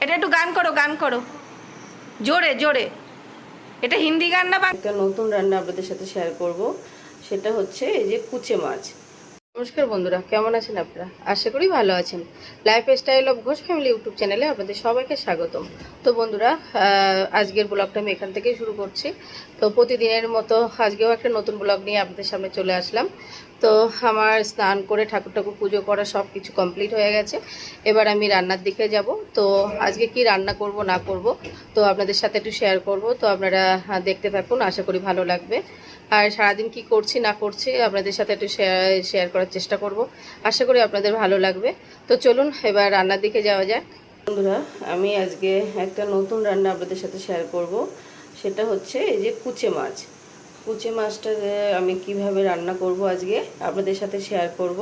এটা একটু গান করো গান করো। জোরে জোরে। এটা হিন্দি গান না একটা নতুন রান্না আপনাদের সাথে শেয়ার করব। সেটা হচ্ছে এই যে কুচে মাছ। নমস্কার বন্ধুরা, কেমন আছেন আপনারা? আশা করি ভালো আছেন। Lifestyle of Ghosh family YouTube চ্যানেলে আপনাদের সবাইকে স্বাগতম। তো বন্ধুরা আজকের ব্লগটা আমি এখান থেকেই শুরু করছি। তো প্রতিদিনের মতো আজকেও একটা নতুন ব্লগ নিয়ে আপনাদের সামনে চলে আসলাম। তো আমার স্নান করে ঠাকুর ঠাকুর পুজো করা সব কিছু কমপ্লিট হয়ে গেছে। এবার আমি রান্নার দিকে যাব। তো আজকে কি রান্না করব, না করব, তো আপনাদের সাথে একটু শেয়ার করব। তো আপনারা দেখতে থাকুন, আশা করি ভালো লাগবে। আর সারাদিন কি করছি, না করছি আপনাদের সাথে একটু শেয়ার শেয়ার করার চেষ্টা করব। আশা করি আপনাদের ভালো লাগবে। তো চলুন এবার রান্নার দিকে যাওয়া যাক। বন্ধুরা, আমি আজকে একটা নতুন রান্না আপনাদের সাথে শেয়ার করব। সেটা হচ্ছে এই যে কুচে মাছ। কুচে মাছটা আমি কীভাবে রান্না করব আজকে আপনাদের সাথে শেয়ার করব।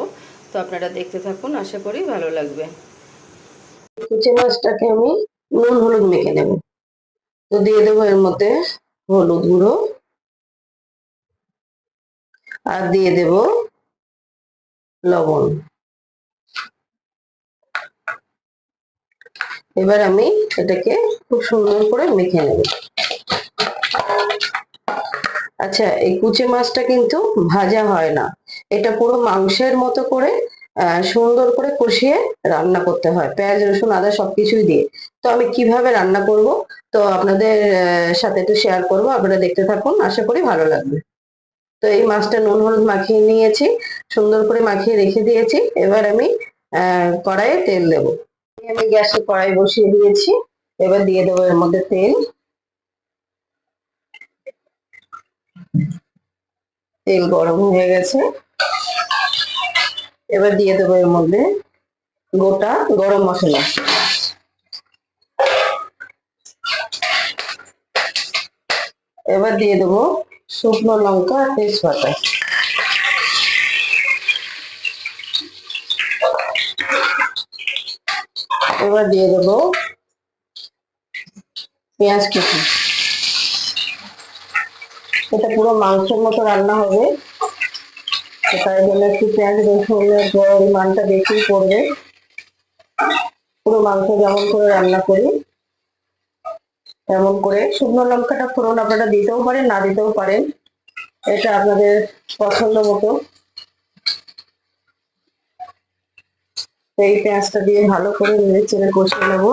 তো আপনারা দেখতে থাকুন, আশা করি ভালো লাগবে। কুচে মাছটাকে আমি নুন, হলুদ মেখে নেব। তো দিয়ে দেবো এর মধ্যে হলুদ গুঁড়ো। আর দিয়ে দেব লবণ। এবার আমি এটাকে খুব সুন্দর করে মেখে নেব। আচ্ছা এই কুচে মাছটা কিন্তু ভাজা হয় না। এটা পুরো মাংসের মতো করে সুন্দর করে কষিয়ে রান্না করতে হয়। পেঁয়াজ, রসুন, আদা সবকিছুই দিয়ে। তো আমি কীভাবে রান্না করব? তো আপনাদের সাথে একটু শেয়ার করব। আপনারা দেখতে থাকুন। আশা করি ভালো লাগবে। তো এই মাছটা নুন হলুদ মাখিয়ে নিয়েছি, সুন্দর করে মাখিয়ে রেখে দিয়েছি। এবার আমি কড়াইয়ে তেল দেবো। আমি গ্যাসে কড়াই বসিয়ে দিয়েছি, এবার দিয়ে দেবো এর মধ্যে তেল। তেল গরম হয়ে গেছে। এবার দিয়ে দেবো এর মধ্যে গোটা গরম মশলা। এবার দিয়ে দেবো শুকনো লঙ্কা তেজপাতা এবার দিয়ে দেবো পেঁয়াজ কুচি। এটা পুরো মাংসের মতো রান্না হবে। তো তাই জন্য একটু পেঁয়াজ রসুনের পরিমাণটা বেশি পড়বে। পুরো মাংস যেমন করে রান্না করি। তেমন করে শুকনো লঙ্কাটা, ফোড়ন আপনারা দিতেও পারেন, না দিতেও পারেন। এটা আপনাদের পছন্দ মতো। এই পেঁয়াজটা দিয়ে ভালো করে নেড়ে চেড়ে কষিয়ে নেব।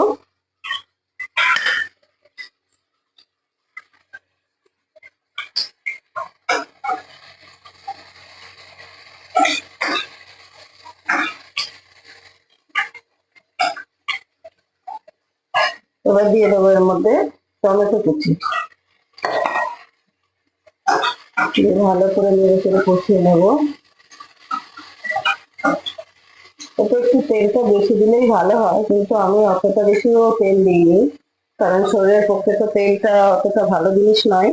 এবার দিয়ে দেবো এর মধ্যে টমেটো কুচি ভালো করে নেড়ে চেড়ে কষিয়ে নেব। এতে একটু তেলটা বেশি দিলেই ভালো হয়, কিন্তু আমি অতটা বেশিও তেল দিইনি, কারণ শরীরের পক্ষে তো তেলটা অতটা ভালো জিনিস নয়।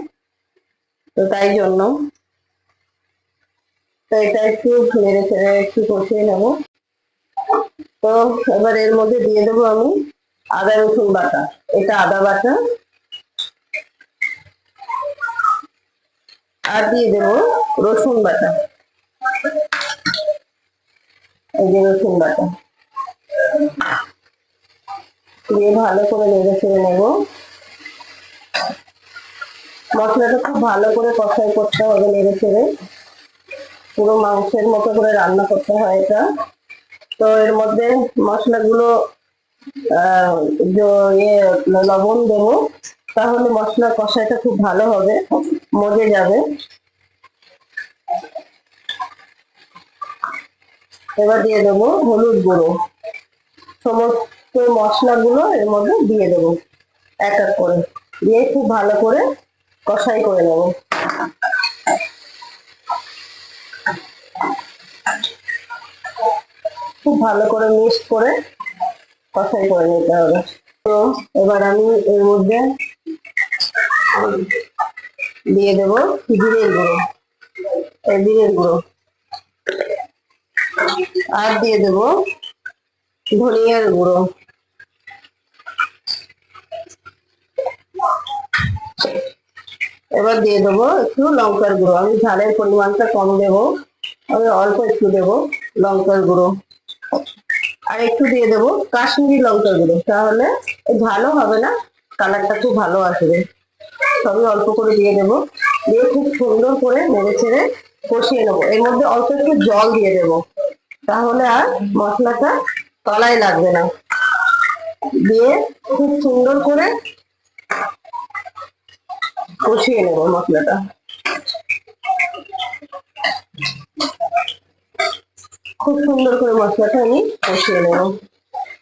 তো তাই জন্য। তো এটা একটু নেড়ে চেড়ে একটু কষিয়ে নেব। তো এবার এর মধ্যে দিয়ে দেবো আমি আদা রসুন বাটা, এটা আদা বাটা আর দিয়ে দেবো রসুন বাটা। এই যে রসুন বাটা। দিয়ে ভালো করে নেড়ে ছেড়ে নেব। মশলাটা খুব ভালো করে কষাই করতে হবে নেড়ে ছেড়ে পুরো মাংসের মতো করে রান্না করতে হয় এটা। তো এর মধ্যে মশলাগুলো ইয়ে লবণ দেবো। তাহলে মশলা কষাইটা খুব ভালো হবে, মজে যাবে। এবার দিয়ে দেবো হলুদ গুঁড়ো। সমস্ত মশলাগুলো এর মধ্যে দিয়ে দেবো, এক এক করে। দিয়ে খুব ভালো করে কষাই করে নেব। খুব ভালো করে মিক্স করে কষাই করে নিতে হবে। তো এবার আমি এর মধ্যে দিয়ে দেবো জিরের গুঁড়ো। জিরের গুঁড়ো। আর দিয়ে দেবো ধনিয়ার গুঁড়ো। এবার দিয়ে দেবো একটু লঙ্কার গুঁড়ো। আমি ঝালের পরিমাণটা কম দেবো। আমি অল্প একটু দেবো লঙ্কার গুঁড়ো। আর একটু দিয়ে দেবো কাশ্মীরি লঙ্কার গুঁড়ো। তাহলে ভালো হবে না? কালারটা খুব ভালো আসবে। সবই অল্প করে দিয়ে দেবো। দিয়ে খুব সুন্দর করে নেড়ে ছেড়ে কষিয়ে নেব। এর মধ্যে অল্প একটু জল দিয়ে দেবো। তাহলে আর মশলাটা তলায় লাগবে না। দিয়ে খুব সুন্দর করে কষিয়ে নেব মশলাটা। খুব সুন্দর করে মশলাটা আমি কষিয়ে নেব।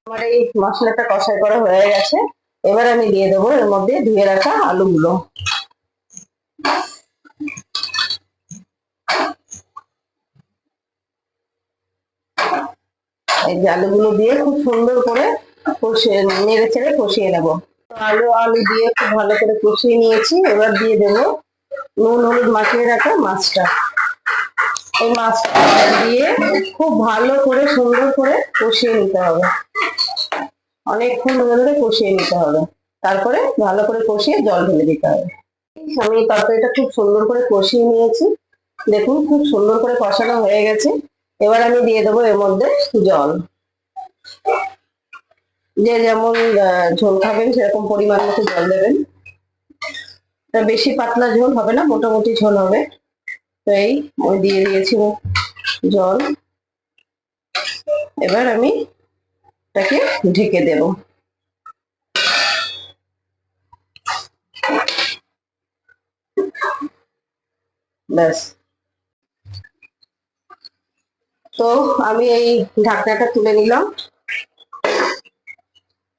আমার এই মশলাটা কষাই করা হয়ে গেছে। এবার আমি দিয়ে দেবো এর মধ্যে ধুয়ে রাখা আলুগুলো। যে আলুগুলো দিয়ে খুব সুন্দর করে কষিয়ে নেড়ে চেড়ে কষিয়ে নেব। আলু আলু দিয়ে খুব ভালো করে কষিয়ে নিয়েছি, এবার দিয়ে দেবো নুন, হলুদ মাখিয়ে রাখা মাছটা। এই মাছটা দিয়ে খুব ভালো করে সুন্দর করে কষিয়ে নিতে হবে। অনেকক্ষণ ধরে কষিয়ে নিতে হবে। তারপরে ভালো করে কষিয়ে জল ঢেলে দিতে হবে। আমি তরকারিটা খুব সুন্দর করে কষিয়ে নিয়েছি। দেখুন, খুব সুন্দর করে কষানো হয়ে গেছে। এবার আমি দিয়ে দেবো এর মধ্যে জল। যে যেমন ঝোল খাবেন, সেরকম পরিমাণ মতো জল দেবেন। বেশি পাতলা ঝোল হবে না, মোটামুটি ঝোল হবে। তো এই দিয়ে দিয়েছি জল। এবার আমি এটাকে ঢেকে দেব। ব্যাস। তো আমি এই ঢাকনাটা তুলে নিলাম।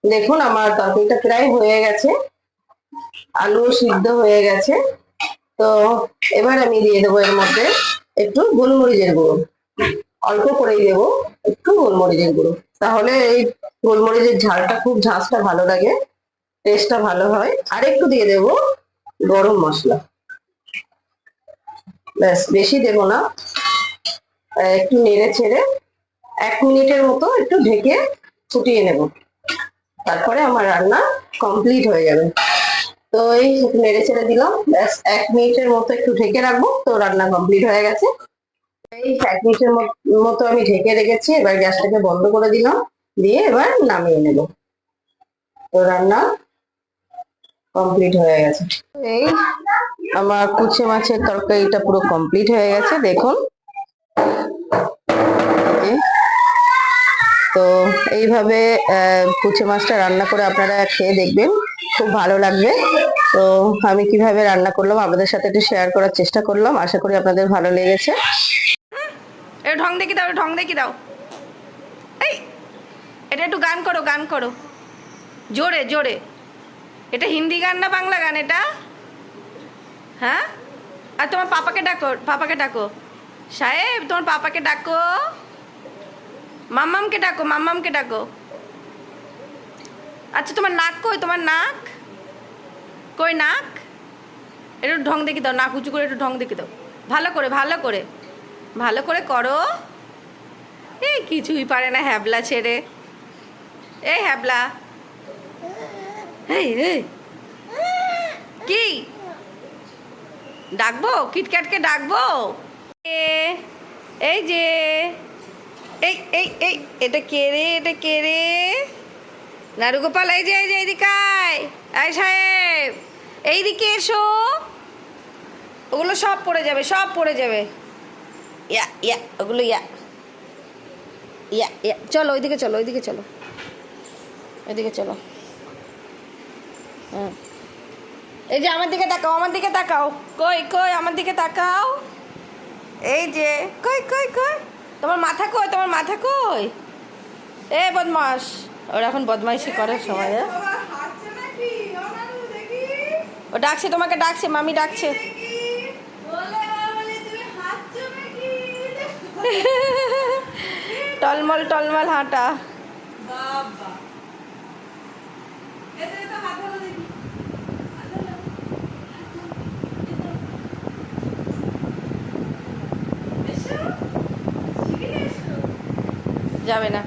দেখুন, আমার তরকারিটা প্রায় হয়ে গেছে। আলু সিদ্ধ হয়ে গেছে। তো এবার আমি দিয়ে দেবো এর মধ্যে একটু গোলমরিচের গুঁড়ো। অল্প করেই দেবো একটু গোলমরিচের গুঁড়ো। তাহলে এই গোলমরিচের ঝালটা খুব ঝাঁসটা ভালো লাগে টেস্টটা ভালো হয়। আর একটু দিয়ে দেবো গরম মশলা। ব্যাস, বেশি দেবো না। একটু নেড়ে ছেড়ে এক মিনিটের মতো একটু ঢেকে ফুটিয়ে নেব। তারপরে আমার রান্না কমপ্লিট হয়ে যাবে। তো এই নেড়ে ছেড়ে দিলাম। ব্যাস, এক মিনিটের মতো একটু ঢেকে রাখব। তো রান্না কমপ্লিট হয়ে গেছে। এই এক মিনিটের মতো আমি ঢেকে রেখেছি। এবার গ্যাসটাকে বন্ধ করে দিলাম। দিয়ে এবার নামিয়ে নেব। তো রান্না কমপ্লিট হয়ে গেছে। এই আমার কুচে মাছের তরকারিটা পুরো কমপ্লিট হয়ে গেছে। দেখুন এই। তো এইভাবে কুচে মাছটা রান্না করে আপনারা খেয়ে দেখবেন। খুব ভালো লাগবে। তো আমি কীভাবে রান্না করলাম, আপনাদের সাথে একটু শেয়ার করার চেষ্টা করলাম। আশা করি আপনাদের ভালো লেগেছে। ঢং দেখি দাও ঢং দেখি দাও। এই, এটা একটু গান করো গান করো। জোরে জোরে। এটা হিন্দি গান না বাংলা গান এটা? হ্যাঁ? আর তোমার পাপাকে ডাকো পাপাকে ডাকো। সাহেব, তোমার পাপাকে ডাকো। মাম্মামকে ডাকো মাম্মামকে ডাকো। আচ্ছা তোমার নাক কই? তোমার নাক? কই নাক? একটু ঢং দেখি দাও, নাক উঁচু করে একটু ঢং দেখি দাও। ভালো করে ভালো করে ভালো করে করো। এই, কিছুই পারে না হ্যাবলা ছেড়ে। এই, হ্যাবলা। কি? ডাকবো? কিটক্যাটকে ডাকবো? এই যে। এই এই এই এটা কে রে এটা কে রে নারুগোপাল এই যে এই যে এইদিকে আয় সাহেব এইদিকে এসো ওগুলো সব পড়ে যাবে সব পড়ে যাবে ইয়া ইয়া ওগুলো ইয়া ইয়া ইয়া চলো ওইদিকে চলো ওইদিকে চলো ওইদিকে চলো হুম এই যে আমার দিকে তাকাও আমার দিকে তাকাও কই কই আমার দিকে তাকাও এই যে কই কই কই তোমার মাথা কই? তোমার মাথা কই? এ বদমাস ওরা এখন বদমাইশি করে সবাই হ্যাঁ? ও ডাকছে তোমাকে ডাকছে মামি ডাকছে। টলমল টলমল হাঁটা। যাবে না।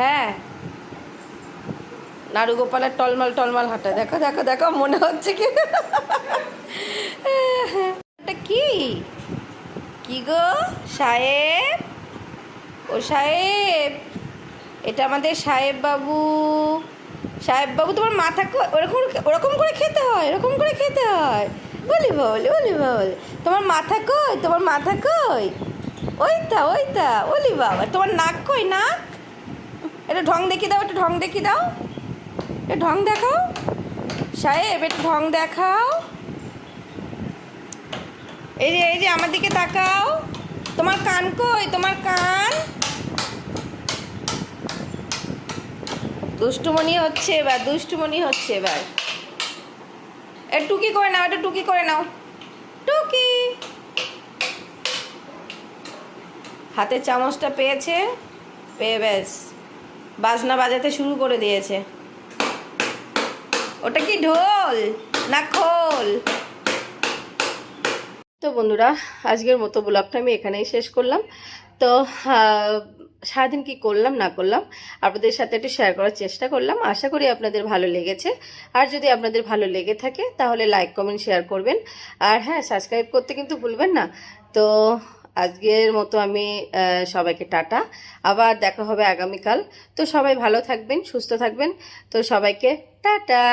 হ্যাঁ। নাড়ুগোপালের টলমাল টলমাল হাঁটা। দেখো দেখো দেখো, মনে হচ্ছে কি? এটা কি? কি গো? সাহেব? ও সাহেব, এটা আমাদের সাহেব বাবু। সাহেব বাবু, তোমার মাথা ওরকম ওরকম করে খেতে হয় এরকম করে খেতে হয়। বলি বল বলি বল। তোমার মাথা কই? তোমার মাথা কই? ওইটা ওইটা, ওলি বাবা, তোমার নাক কই নাক? এটা ঢং দেখিয়ে দাও একটু ঢং দেখিয়ে দাও। এটা ঢং দেখাও। সাহেব একটু ঢং দেখাও। এই যে এই যে, আমার দিকে তাকাও। তোমার কান কই? তোমার কান? দুষ্টুমণি হচ্ছে এবার, দুষ্টুমণি হচ্ছে এবার। এ টুকি করে নাও, এটা টুকি করে নাও টুকি হাতে চামচটা পেয়েছে, পেয়ে ব্যাস। বাজনা বাজাতে শুরু করে দিয়েছে। ওটা কি ঢোল না খোল? তো বন্ধুরা, আজকের মতো ব্লগটা আমি এখানেই শেষ করলাম। তো সারাদিন কি করলাম, না করলাম, আপনাদের সাথে একটু শেয়ার করার চেষ্টা করলাম। আশা করি আপনাদের ভালো লেগেছে। আর যদি আপনাদের ভালো লেগে থাকে, তাহলে লাইক কমেন্ট শেয়ার করবেন। আর হ্যাঁ সাবস্ক্রাইব করতে কিন্তু ভুলবেন না। তো আজকের মতো আমি সবাইকে টাটা। আবার দেখা হবে আগামীকাল। তো সবাই ভালো থাকবেন, সুস্থ থাকবেন। তো সবাইকে টাটা।